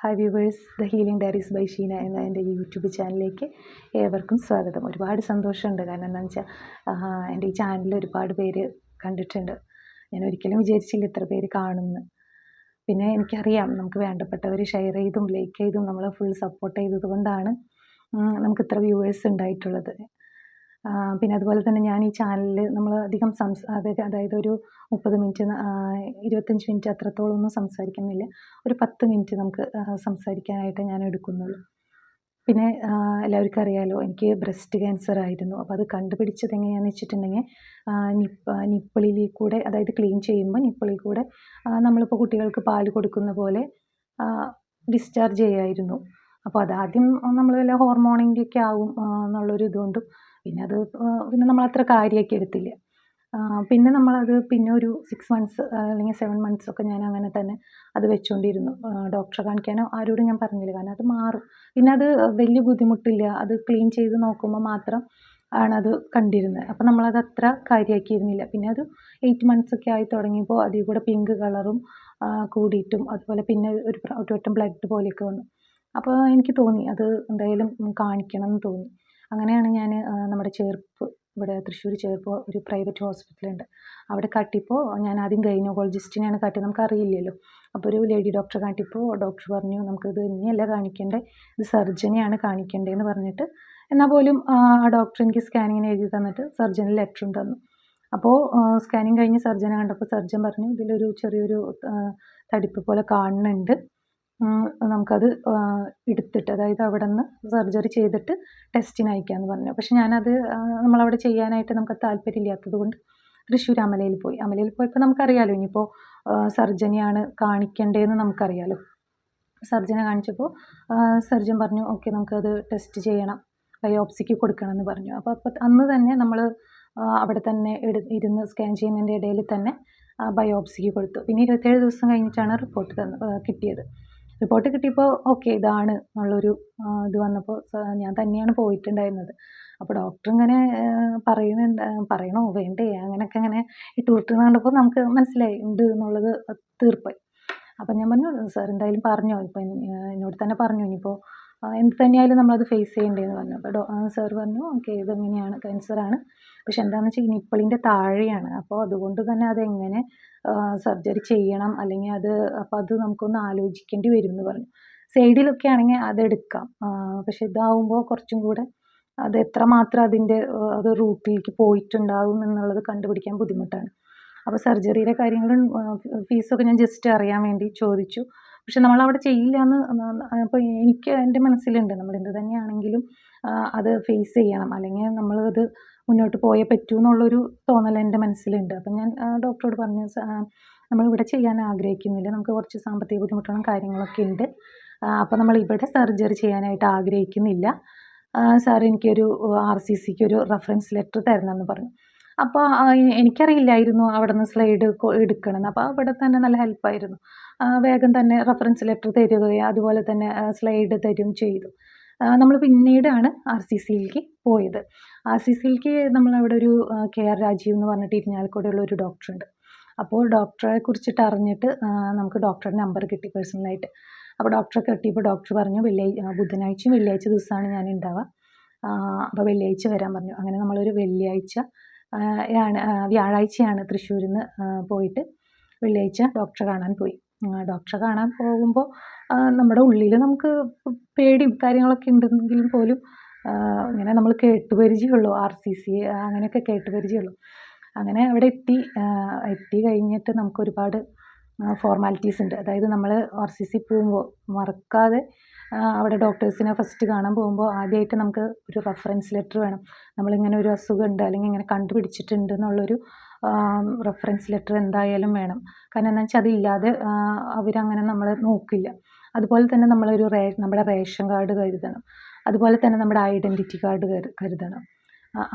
Hi viewers the healing diaries by Sheena എന്ന എന്റെ YouTube ചാനലിലേക്ക് ഏവർക്കും സ്വാഗതം. ഒരുപാട് സന്തോഷമുണ്ട്. കാരണം എന്താണെന്ന് വെച്ചാൽ എന്റെ ഈ ചാനലിൽ ഒരുപാട് പേര് കണ്ടിട്ടുണ്ട്. ഞാൻ ഒരിക്കലും വിചാരിച്ചില്ല ഇത്ര പേര് കാണുമെന്ന് പിന്നെ എനിക്കറിയാം നമുക്ക് വേണ്ടപ്പെട്ടവർ ഷെയർ ചെയ്തും ലൈക്ക് ചെയ്തും നമ്മളെ ഫുൾ സപ്പോർട്ട് ചെയ്തതുകൊണ്ടാണ് നമുക്ക് ഇത്ര വ്യൂവേഴ്സ് ഉണ്ടായിട്ടുള്ളത്. പിന്നെ അതുപോലെ തന്നെ ഞാൻ ഈ ചാനലിൽ നമ്മൾ അധികം സംസാ അതായത് ഒരു മുപ്പത് മിനിറ്റ് ഇരുപത്തഞ്ച് മിനിറ്റ് അത്രത്തോളം ഒന്നും സംസാരിക്കുന്നില്ല. ഒരു പത്ത് മിനിറ്റ് നമുക്ക് സംസാരിക്കാനായിട്ട് ഞാൻ എടുക്കുന്നുള്ളൂ. പിന്നെ എല്ലാവർക്കും അറിയാലോ എനിക്ക് ബ്രസ്റ്റ് ക്യാൻസർ ആയിരുന്നു. അപ്പോൾ അത് കണ്ടുപിടിച്ചത് എങ്ങനെയാണെന്ന് വെച്ചിട്ടുണ്ടെങ്കിൽ നിപ്പ നിപ്പിളിൽ കൂടെ അതായത് ക്ലീൻ ചെയ്യുമ്പോൾ നിപ്പിളിൽ കൂടെ നമ്മളിപ്പോൾ കുട്ടികൾക്ക് പാൽ കൊടുക്കുന്ന പോലെ ഡിസ്ചാർജ് ചെയ്യായിരുന്നു. അപ്പോൾ അതാദ്യം നമ്മൾ വല്ല ഹോർമോണിന്റെ ഒക്കെ ആകും എന്നുള്ളൊരു ഇതുകൊണ്ടും പിന്നെ അത് പിന്നെ നമ്മൾ അത്ര കാര്യമാക്കി എടുത്തില്ല. പിന്നെ നമ്മളത് പിന്നെ ഒരു സിക്സ് മന്ത്സ് അല്ലെങ്കിൽ സെവൻ മന്ത്സ് ഒക്കെ ഞാൻ അങ്ങനെ തന്നെ അത് വെച്ചുകൊണ്ടിരുന്നു ഡോക്ടറെ കാണിക്കാനോ ആരോടും ഞാൻ പറഞ്ഞില്ല. കാരണം അത് മാറും. പിന്നെ അത് വലിയ ബുദ്ധിമുട്ടില്ല. അത് ക്ലീൻ ചെയ്ത് നോക്കുമ്പോൾ മാത്രം ആണത് കണ്ടിരുന്നത്. അപ്പോൾ നമ്മളത് അത്ര കാര്യമാക്കിയിരുന്നില്ല പിന്നെ അത് എയ്റ്റ് മന്ത്സ് ഒക്കെ ആയി തുടങ്ങിയപ്പോൾ അതിൽ കൂടെ പിങ്ക് കളറും കൂടിയിട്ടും അതുപോലെ പിന്നെ ഒരു ഒരു ബ്ലഡ് പോലെയൊക്കെ വന്നു. അപ്പോൾ എനിക്ക് തോന്നി അത് എന്തായാലും കാണിക്കണം എന്ന് തോന്നി. അങ്ങനെയാണ് ഞാൻ നമ്മുടെ ചേർപ്പ് ഇവിടെ തൃശ്ശൂർ ചെയ്തപ്പോൾ ഒരു പ്രൈവറ്റ് ഹോസ്പിറ്റലുണ്ട് അവിടെ കാട്ടിയപ്പോൾ ഞാൻ ആദ്യം ഗൈനോക്കോളജിസ്റ്റിനെയാണ് കാട്ടിയത്. നമുക്കറിയില്ലല്ലോ. അപ്പോൾ ഒരു ലേഡി ഡോക്ടറെ കാട്ടിയപ്പോൾ ഡോക്ടർ പറഞ്ഞു നമുക്ക് നമുക്കിത് ഇനിയല്ല കാണിക്കേണ്ടത് ഇത് സർജനെയാണ് കാണിക്കേണ്ടതെന്ന് പറഞ്ഞിട്ട് എന്നാൽ പോലും ആ ഡോക്ടർ എനിക്ക് സ്കാനിങ്ങിന് എഴുതി തന്നിട്ട് സർജന് ലെറ്ററും തന്നു. അപ്പോൾ സ്കാനിങ് കഴിഞ്ഞ് സർജനെ കണ്ടപ്പോൾ സർജൻ പറഞ്ഞു ഇതിലൊരു ചെറിയൊരു തടിപ്പ് പോലെ കാണുന്നുണ്ട്. നമുക്കത് എടുത്തിട്ട് അതായത് അവിടെ നിന്ന് സർജറി ചെയ്തിട്ട് ടെസ്റ്റിന് അയക്കാമെന്ന് പറഞ്ഞു. പക്ഷെ ഞാനത് നമ്മളവിടെ ചെയ്യാനായിട്ട് നമുക്ക് താല്പര്യമില്ലാത്തത് കൊണ്ട് തൃശ്ശൂർ അമലയിൽ പോയി. അമലയിൽ പോയപ്പോൾ നമുക്കറിയാലോ ഇനിയിപ്പോൾ സർജനെയാണ് കാണിക്കേണ്ടതെന്ന് നമുക്കറിയാലോ. സർജനെ കാണിച്ചപ്പോൾ സർജൻ പറഞ്ഞു ഓക്കെ നമുക്കത് ടെസ്റ്റ് ചെയ്യണം. ബയോപ്സിക്ക് കൊടുക്കണം എന്ന് പറഞ്ഞു. അപ്പോൾ അപ്പോൾ അന്ന് തന്നെ നമ്മൾ അവിടെ തന്നെ ഇരുന്ന് സ്കാൻ ചെയ്യുന്നതിന്റെ ഇടയിൽ തന്നെ ബയോപ്സിക്ക് കൊടുത്തു. പിന്നെ ഇരുപത്തേഴ് ദിവസം കഴിഞ്ഞിട്ടാണ് റിപ്പോർട്ട് തന്ന കിട്ടിയത്. റിപ്പോർട്ട് കിട്ടിയപ്പോൾ ഓക്കെ ഇതാണ് എന്നുള്ളൊരു ഇത് വന്നപ്പോൾ ഞാൻ തന്നെയാണ് പോയിട്ടുണ്ടായിരുന്നത്. അപ്പോൾ ഡോക്ടർ ഇങ്ങനെ പറയുന്നുണ്ട് പറയണോ? വേണ്ടേ അങ്ങനെയൊക്കെ ഇങ്ങനെ ഇട്ട് വിട്ടുന്ന കണ്ടപ്പോൾ നമുക്ക് മനസ്സിലായി ഉണ്ട് എന്നുള്ളത് തീർപ്പായി. അപ്പം ഞാൻ പറഞ്ഞു സാർ എന്തായാലും പറഞ്ഞോ ഇപ്പം എന്നോട് തന്നെ പറഞ്ഞു ഇനിയിപ്പോൾ എന്ത് തന്നെയായാലും നമ്മളത് ഫേസ് ചെയ്യേണ്ടതെന്ന് പറഞ്ഞു. അപ്പോൾ ഡോ സാർ പറഞ്ഞു ഓക്കെ ഇതെങ്ങനെയാണ്? ക്യാൻസറാണ് പക്ഷെ എന്താണെന്ന് വെച്ചാൽ നിപ്പിളിന്റെ താഴെയാണ്. അപ്പോൾ അതുകൊണ്ട് തന്നെ അതെങ്ങനെ സർജറി ചെയ്യണം? അല്ലെങ്കിൽ അത് അപ്പോൾ അത് നമുക്കൊന്ന് ആലോചിക്കേണ്ടി വരും എന്ന് പറഞ്ഞു. സൈഡിലൊക്കെ ആണെങ്കിൽ അതെടുക്കാം. പക്ഷെ ഇതാവുമ്പോൾ കുറച്ചും കൂടെ അത് എത്രമാത്രം അതിന്റെ അത് റൂട്ടിലേക്ക് പോയിട്ടുണ്ടാകും എന്നുള്ളത് കണ്ടുപിടിക്കാൻ ബുദ്ധിമുട്ടാണ്. അപ്പോൾ സർജറിയുടെ കാര്യങ്ങളും ഫീസൊക്കെ ഞാൻ ജസ്റ്റ് അറിയാൻ വേണ്ടി ചോദിച്ചു. പക്ഷെ നമ്മളവിടെ ചെയ്യില്ല എന്ന് അപ്പോൾ എനിക്ക് എന്റെ മനസ്സിലുണ്ട്. നമ്മൾ എന്ത് തന്നെയാണെങ്കിലും അത് ഫേസ് ചെയ്യണം. അല്ലെങ്കിൽ നമ്മളത് മുന്നോട്ട് പോയേ പറ്റൂ എന്നുള്ളൊരു തോന്നൽ എന്റെ മനസ്സിലുണ്ട്. അപ്പം ഞാൻ ഡോക്ടറോട് പറഞ്ഞു നമ്മളിവിടെ ചെയ്യാൻ ആഗ്രഹിക്കുന്നില്ല. നമുക്ക് കുറച്ച് സാമ്പത്തിക ബുദ്ധിമുട്ടുകളും കാര്യങ്ങളൊക്കെ ഉണ്ട്. അപ്പോൾ നമ്മൾ ഇവിടെ സർജറി ചെയ്യാനായിട്ട് ആഗ്രഹിക്കുന്നില്ല. സാർ എനിക്കൊരു ആർ സി സിക്ക് ഒരു റെഫറൻസ് ലെറ്റർ തരണമെന്ന് പറഞ്ഞു. അപ്പോൾ എനിക്കറിയില്ലായിരുന്നു അവിടെ നിന്ന് സ്ലൈഡ് എടുക്കണമെന്ന് അപ്പോൾ അവിടെ തന്നെ നല്ല ഹെൽപ്പായിരുന്നു വേഗം തന്നെ റെഫറൻസ് ലെറ്റർ തരികയും അതുപോലെ തന്നെ സ്ലൈഡ് തരും ചെയ്തു. നമ്മൾ പിന്നീടാണ് ആർ സി സിയിലേക്ക് പോയത്. ആർ സി സിയിലേക്ക് നമ്മളവിടെ ഒരു കെ ആർ രാജീവ് എന്ന് പറഞ്ഞിട്ട് ഇരിഞ്ഞാലക്കൂടെയുള്ള ഒരു ഡോക്ടറുണ്ട് അപ്പോൾ ഡോക്ടറെ കുറിച്ചിട്ട് അറിഞ്ഞിട്ട് നമുക്ക് ഡോക്ടറുടെ നമ്പർ കിട്ടി പേഴ്സണലായിട്ട് അപ്പോൾ ഡോക്ടറെ കിട്ടിയപ്പോൾ ഡോക്ടർ പറഞ്ഞു വെള്ളിയാഴ്ച ബുധനാഴ്ചയും വെള്ളിയാഴ്ച ദിവസമാണ് ഞാൻ ഉണ്ടാവുക അപ്പോൾ വെള്ളിയാഴ്ച വരാൻ പറഞ്ഞു. അങ്ങനെ നമ്മളൊരു വെള്ളിയാഴ്ച ആണ് വ്യാഴാഴ്ചയാണ് തൃശ്ശൂരിൽ നിന്ന് പോയിട്ട് വെള്ളിയാഴ്ച ഡോക്ടറെ കാണാൻ പോയി. ഡോക്ടറെ കാണാൻ പോകുമ്പോൾ നമ്മുടെ ഉള്ളിൽ നമുക്ക് പേടിയും കാര്യങ്ങളൊക്കെ ഉണ്ടെങ്കിലും പോലും ഇങ്ങനെ നമ്മൾ കേട്ടുപരിചയമുള്ളൂ ആർ സി സി അങ്ങനെയൊക്കെ കേട്ടുപരിചയമുള്ളൂ. അങ്ങനെ അവിടെ എത്തി എത്തി കഴിഞ്ഞിട്ട് നമുക്ക് ഒരുപാട് ഫോർമാലിറ്റീസ് ഉണ്ട്. അതായത് നമ്മൾ ആർ സി സി പോകുമ്പോൾ മറക്കാതെ അവിടെ ഡോക്ടേഴ്സിനെ ഫസ്റ്റ് കാണാൻ പോകുമ്പോൾ ആദ്യമായിട്ട് നമുക്ക് ഒരു റെഫറൻസ് ലെറ്റർ വേണം. നമ്മളിങ്ങനെ ഒരു അസുഖം ഉണ്ട് അല്ലെങ്കിൽ ഇങ്ങനെ കണ്ടുപിടിച്ചിട്ടുണ്ട് എന്നുള്ളൊരു റെഫറൻസ് ലെറ്റർ എന്തായാലും വേണം. കാരണം എന്താ വെച്ചാൽ അതില്ലാതെ അവരങ്ങനെ നമ്മളെ നോക്കില്ല. അതുപോലെ തന്നെ നമ്മളൊരു റേ നമ്മുടെ റേഷൻ കാർഡ് കരുതണം. അതുപോലെ തന്നെ നമ്മുടെ ഐഡന്റിറ്റി കാർഡ് കരുതണം.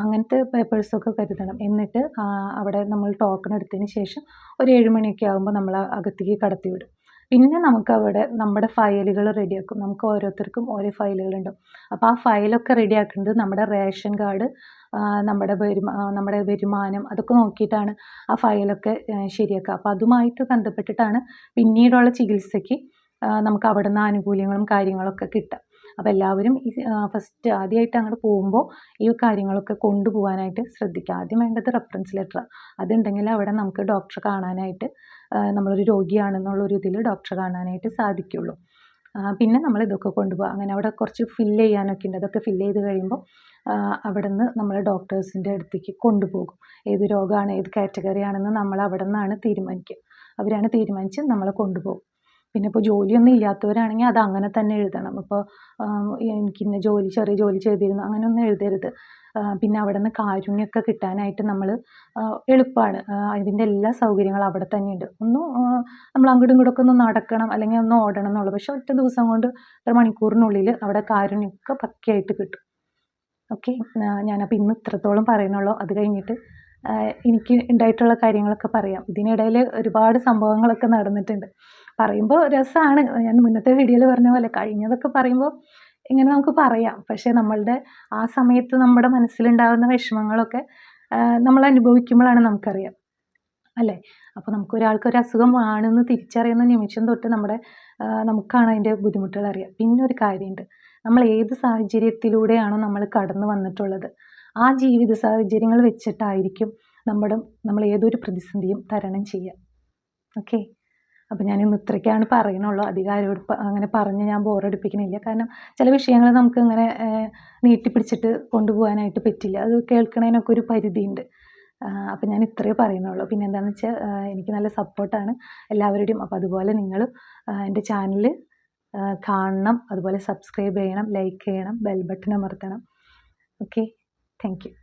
അങ്ങനത്തെ പേപ്പേഴ്സൊക്കെ കരുതണം. എന്നിട്ട് അവിടെ നമ്മൾ ടോക്കൺ എടുത്തതിന് ശേഷം ഒരു ഏഴ് മണിയൊക്കെ ആകുമ്പോൾ നമ്മൾ അകത്തേക്ക് കടത്തി വിടും പിന്നെ നമുക്കവിടെ നമ്മുടെ ഫയലുകൾ റെഡിയാക്കും. നമുക്ക് ഓരോരുത്തർക്കും ഓരോ ഫയലുകളുണ്ടാവും അപ്പോൾ ആ ഫയലൊക്കെ റെഡിയാക്കുന്നത് നമ്മുടെ റേഷൻ കാർഡ് നമ്മുടെ വരുമാ നമ്മുടെ വരുമാനം അതൊക്കെ നോക്കിയിട്ടാണ് ആ ഫയലൊക്കെ ശരിയാക്കുക. അപ്പോൾ അതുമായിട്ട് ബന്ധപ്പെട്ടിട്ടാണ് പിന്നീടുള്ള ചികിത്സയ്ക്ക് നമുക്ക് അവിടുന്ന് ആനുകൂല്യങ്ങളും കാര്യങ്ങളൊക്കെ കിട്ടുക. അപ്പോൾ എല്ലാവരും ഈ ഫസ്റ്റ് ആദ്യമായിട്ട് അങ്ങോട്ട് പോകുമ്പോൾ ഈ കാര്യങ്ങളൊക്കെ കൊണ്ടുപോകാനായിട്ട് ശ്രദ്ധിക്കുക. ആദ്യം വേണ്ടത് റെഫറൻസ് ലെറ്റർ അതുണ്ടെങ്കിൽ അവിടെ നമുക്ക് ഡോക്ടറെ കാണാനായിട്ട് നമ്മളൊരു രോഗിയാണെന്നുള്ള ഒരു ഇതിൽ ഡോക്ടറെ കാണാനായിട്ട് സാധിക്കുള്ളൂ. പിന്നെ നമ്മൾ ഇതൊക്കെ കൊണ്ടുപോകുക അങ്ങനെ അവിടെ കുറച്ച് ഫില്ല് ചെയ്യാനൊക്കെ ഉണ്ട്. അതൊക്കെ ഫില്ല് ചെയ്ത് കഴിയുമ്പോൾ അവിടെ നിന്ന് നമ്മൾ ഡോക്ടേഴ്സിന്റെ അടുത്തേക്ക് കൊണ്ടുപോകും. ഏത് രോഗമാണ് ഏത് കാറ്റഗറി ആണെന്ന് നമ്മൾ അവിടെ നിന്നാണ് തീരുമാനിക്കുക. അവരാണ് തീരുമാനിച്ച് നമ്മളെ കൊണ്ടുപോകും. പിന്നെ ഇപ്പോൾ ജോലിയൊന്നും ഇല്ലാത്തവരാണെങ്കിൽ അത് അങ്ങനെ തന്നെ എഴുതണം. ഇപ്പോൾ എനിക്കിന്ന ജോലി ചെറിയ ജോലി ചെയ്തിരുന്നു അങ്ങനെയൊന്നും എഴുതരുത്. പിന്നെ അവിടെ നിന്ന് കാരുണ്യമൊക്കെ കിട്ടാനായിട്ട് നമ്മൾ എളുപ്പമാണ് ഇതിന്റെ എല്ലാ സൗകര്യങ്ങളും അവിടെ തന്നെയുണ്ട്. ഒന്ന് നമ്മൾ അങ്ങോട്ടും ഇങ്ങോട്ടൊക്കെ ഒന്ന് നടക്കണം അല്ലെങ്കിൽ ഒന്ന് ഓടണം എന്നുള്ളൂ. പക്ഷെ ഒറ്റ ദിവസം കൊണ്ട് ഒരു മണിക്കൂറിനുള്ളിൽ അവിടെ കാരുണ്യമൊക്കെ പക്കയായിട്ട് കിട്ടും. ഓക്കെ? ഞാനപ്പോൾ ഇന്ന് ഇത്രത്തോളം പറയുന്നുള്ളൂ. അത് കഴിഞ്ഞിട്ട് എനിക്ക് ഉണ്ടായിട്ടുള്ള കാര്യങ്ങളൊക്കെ പറയാം. ഇതിനിടയിൽ ഒരുപാട് സംഭവങ്ങളൊക്കെ നടന്നിട്ടുണ്ട്. പറയുമ്പോൾ രസമാണ് ഞാൻ മുന്നത്തെ വീഡിയോയിൽ പറഞ്ഞ പോലെ കഴിഞ്ഞതൊക്കെ പറയുമ്പോൾ ഇങ്ങനെ നമുക്ക് പറയാം. പക്ഷേ നമ്മളുടെ ആ സമയത്ത് നമ്മുടെ മനസ്സിലുണ്ടാകുന്ന വിഷമങ്ങളൊക്കെ നമ്മൾ അനുഭവിക്കുമ്പോഴാണ് നമുക്കറിയാം. അല്ലേ? അപ്പോൾ നമുക്ക് ഒരാൾക്ക് ഒരു അസുഖമാണെന്ന് തിരിച്ചറിയുന്ന നിമിഷം തൊട്ട് നമ്മുടെ നമുക്കാണ് അതിന്റെ ബുദ്ധിമുട്ടുകൾ അറിയാം. പിന്നെ ഒരു കാര്യമുണ്ട്. നമ്മൾ ഏത് സാഹചര്യത്തിലൂടെയാണോ നമ്മൾ കടന്നു വന്നിട്ടുള്ളത്? ആ ജീവിത സാഹചര്യങ്ങൾ വെച്ചിട്ടായിരിക്കും നമ്മുടെ നമ്മൾ ഏതൊരു പ്രതിസന്ധിയും തരണം ചെയ്യുക. ഓക്കെ? അപ്പോൾ ഞാൻ ഇന്ന് ഇത്രയ്ക്കാണ് പറയണുള്ളൂ അധികാരോട് അങ്ങനെ പറഞ്ഞ് ഞാൻ ബോറടിപ്പിക്കണില്ല. കാരണം ചില വിഷയങ്ങൾ നമുക്ക് ഇങ്ങനെ നീട്ടിപ്പിടിച്ചിട്ട് കൊണ്ടുപോകാനായിട്ട് പറ്റില്ല. അത് കേൾക്കണതിനൊക്കെ ഒരു പരിധിയുണ്ട്. അപ്പം ഞാൻ ഇത്രയേ പറയുന്നുള്ളൂ. പിന്നെ എന്താണെന്ന് വെച്ചാൽ എനിക്ക് നല്ല സപ്പോർട്ടാണ് എല്ലാവരുടെയും. അപ്പോൾ അതുപോലെ നിങ്ങൾ എന്റെ ചാനൽ കാണണം. അതുപോലെ സബ്സ്ക്രൈബ് ചെയ്യണം ലൈക്ക് ചെയ്യണം ബെൽ ബട്ടൺ അമർത്തണം. ഓക്കെ? Thank you.